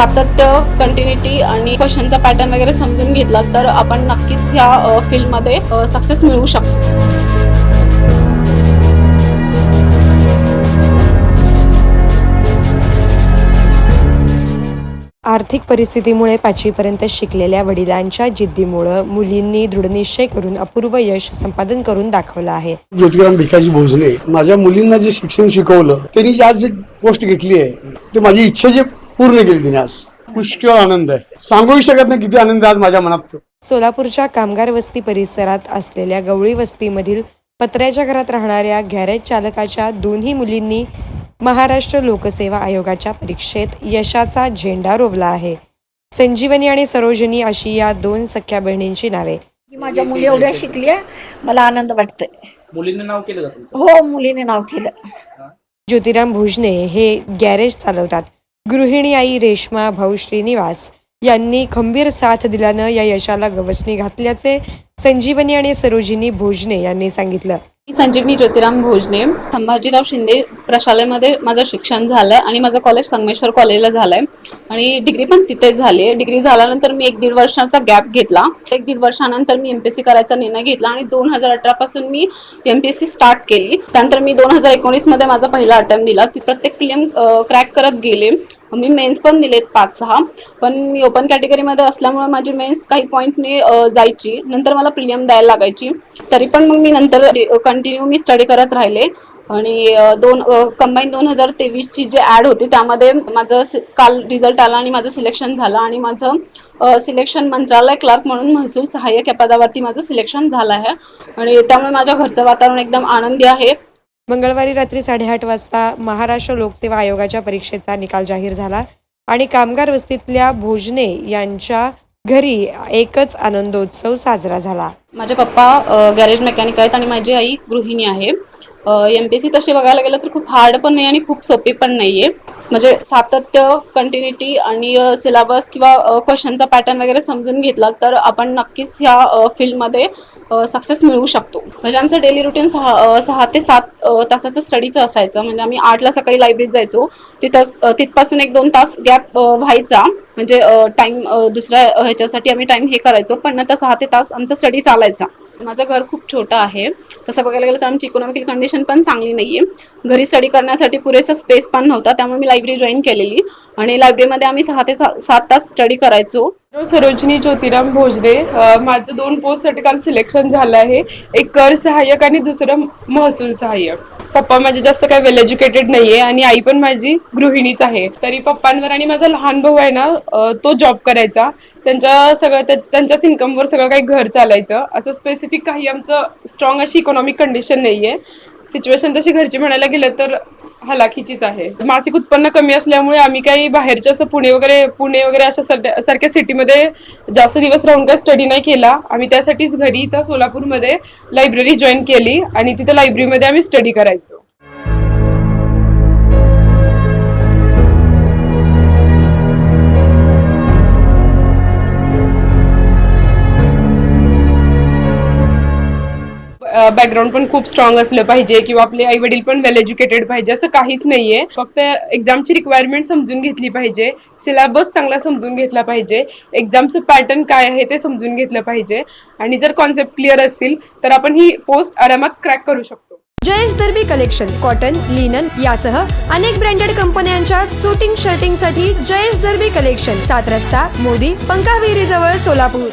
सातत्य कंटिन्युटी आणि क्वेश्चनचा पॅटर्न वगैरे समजून घेतला तर आपण नक्कीच ह्या फील्डमध्ये सक्सेस मिळवू शकतो. आर्थिक परिस्थितीमुळे पाचवीपर्यंत शिकलेल्या वडिलांच्या जिद्दीमुळं मुलींनी दृढनिश्चय करून अपूर्व यश संपादन करून दाखवलं आहे. ज्योतिराम भिकाजी भोजने माझ्या मुलींना जे शिक्षण शिकवलं त्यांनी जी आज जी गोष्ट घेतली आहे ते माझी इच्छा जे पूर्ण केली तिने आज. पुष्कळ आनंद आहे. सांगूही शकत नाही किती आनंद आज माझ्या मनात. सोलापूरच्या कामगार वस्ती परिसरात असलेल्या गवळी वस्तीमधील पत्र्याच्या घरात राहणाऱ्या गॅरेज चालकाच्या दोन्ही मुलींनी महाराष्ट्र लोकसेवा आयोगाच्या परीक्षेत यशाचा झेंडा रोवला आहे. संजीवनी आणि सरोजनी अशी या दोन सख्या बहिणींची नावे. की माझ्या मुली एवढ्या शिकल्या मला आनंद वाटतोय. मुलींनी नाव केलं का तुमचं? हो मुलीने नाव केलं. ज्योतिराम भोजने हे गॅरेज चालवतात. गृहिणी आई रेश्मा भाऊ श्रीनिवास यांनी खंबीर साथ दिल्यानं या यशाला गवसणी घातल्याचे संजीवनी आणि सरोजिनी भोजने यांनी सांगितलं. मी संजीवनी ज्योतिराम भोजने. संभाजीराव शिंदे प्रशालेमध्ये माझं शिक्षण झालं आणि माझं कॉलेज संगमेश्वर कॉलेजला झालं आहे आणि डिग्री पण तिथेच झाली आहे. डिग्री झाल्यानंतर मी एक दीड वर्षाचा गॅप घेतला. एक दीड वर्षानंतर मी एम पी एस सी करायचा निर्णय घेतला आणि दोन हजार अठरापासून मी M P S C start केली. त्यानंतर मी दोन हजार एकोणीसमध्ये माझा पहिला अटेम्प्ट दिला. ती प्रत्येक क्लेम क्रॅक करत गेले. मी मेन्स पण दिलेत पाच सहा. पण मी ओपन कॅटेगरीमध्ये असल्यामुळे माझी मेन्स काही पॉईंटने जायची. नंतर मला प्रिलियम द्यायला लागायची. तरी पण मग मी नंतर कंटिन्यू मी स्टडी करत राहिले. आणि दोन कंबाईन दोन हजार तेवीसची जे ॲड होती त्यामध्ये माझं काल रिझल्ट आला आणि माझं सिलेक्शन झालं. आणि माझं सिलेक्शन मंत्रालय क्लार्क म्हणून महसूल सहाय्यक या पदावरती माझं सिलेक्शन झालं आहे. आणि त्यामुळे माझ्या घरचं वातावरण एकदम आनंदी आहे. मंगळवारी रात्री साडेआठ वाजता महाराष्ट्र लोकसेवा आयोगाच्या परीक्षेचा निकाल जाहीर झाला आणि कामगार वस्तीतल्या भोजने यांच्या घरी एकच आनंदोत्सव साजरा झाला. माझे पप्पा गॅरेज मेकॅनिक आहेत आणि माझी आई गृहिणी आहे. एम पी सी तशी बघायला गेलं तर खूप हार्ड पण नाही आणि खूप सोपी पण नाही आहे म्हणजे सातत्य कंटिन्युटी आणि सिलेबस किंवा क्वेश्चनचा पॅटर्न वगैरे समजून घेतला तर आपण नक्कीच ह्या फील्डमध्ये सक्सेस मिळवू शकतो. म्हणजे आमचं डेली रुटीन सहा सहा ते सात तासाचं स्टडीचं असायचं. म्हणजे आम्ही आठला सकाळी लायब्ररीत जायचो. तिथं तिथपासून एक दोन तास गॅप व्हायचा. म्हणजे टाईम दुसऱ्या ह्याच्यासाठी आम्ही टाईम हे करायचो. पण नंतर सहा ते तास आमचा स्टडी चालायचा. माझं घर खूप छोटं आहे. तसं बघायला गेलं तर आमची इकॉनॉमिकल कंडिशन पण चांगली नाही आहे घरी स्टडी करण्यासाठी पुरेसा स्पेस पण नव्हता त्यामुळे मी लायब्ररी जॉईन केलेली. आणि लायब्ररीमध्ये आम्ही सहा ते सात तास स्टडी करायचो. सरोजिनी ज्योतिराम भोजरे. माझं दोन पोस्टसाठी काल सिलेक्शन झालं आहे. एक कर सहाय्यक आणि दुसरं महसूल सहाय्यक. पप्पा माझे जास्त काही वेल एज्युकेटेड नाहीये आणि आई पण माझी गृहिणीच आहे. तरी पप्पांवर आणि माझा लहान भाऊ आहे ना अ, तो जॉब करायचा. त्यांच्या सगळं त्या- त्यांच्याच इन्कमवर सगळं काही घर चालायचं. असं स्पेसिफिक काही आमचं स्ट्रॉंग अशी इकॉनॉमिक कंडिशन नाहीये. सिच्युएशन तशी घरची म्हणायला गेलं तर हलाखीचीच आहे. मासिक उत्पन्न कमी असल्यामुळे आम्ही काही बाहेरच्या असं पुणे वगैरे पुणे वगैरे अशा सारख्या सिटीमध्ये जास्त दिवस राहून काही स्टडी नाही केला. आम्ही त्यासाठीच घरी इथं सोलापूरमध्ये लायब्ररी जॉईन केली आणि तिथं लायब्ररीमध्ये आम्ही स्टडी करायचो. बॅकग्राऊंड पण खूप स्ट्रॉंग असलं पाहिजे किंवा आपले आई वडील पण वेल एज्युकेटेड पाहिजे असं काहीच नाहीये. फक्त एक्झामची रिक्वायरमेंट समजून घेतली पाहिजे. सिलेबस चांगला समजून घेतला पाहिजे. एक्झामचं पॅटर्न काय आहे ते समजून घेतलं पाहिजे. आणि जर कॉन्सेप्ट क्लिअर असतील तर आपण ही पोस्ट आरामात क्रॅक करू शकतो. Jayesh Derby collection cotton linen यासह अनेक ब्रँडेड कंपन्यांच्या सुटिंग शर्टिंगसाठी जयेश दर्बी कलेक्शन सात रस्ता मोदी पंकाविहिरी जवळ सोलापूर.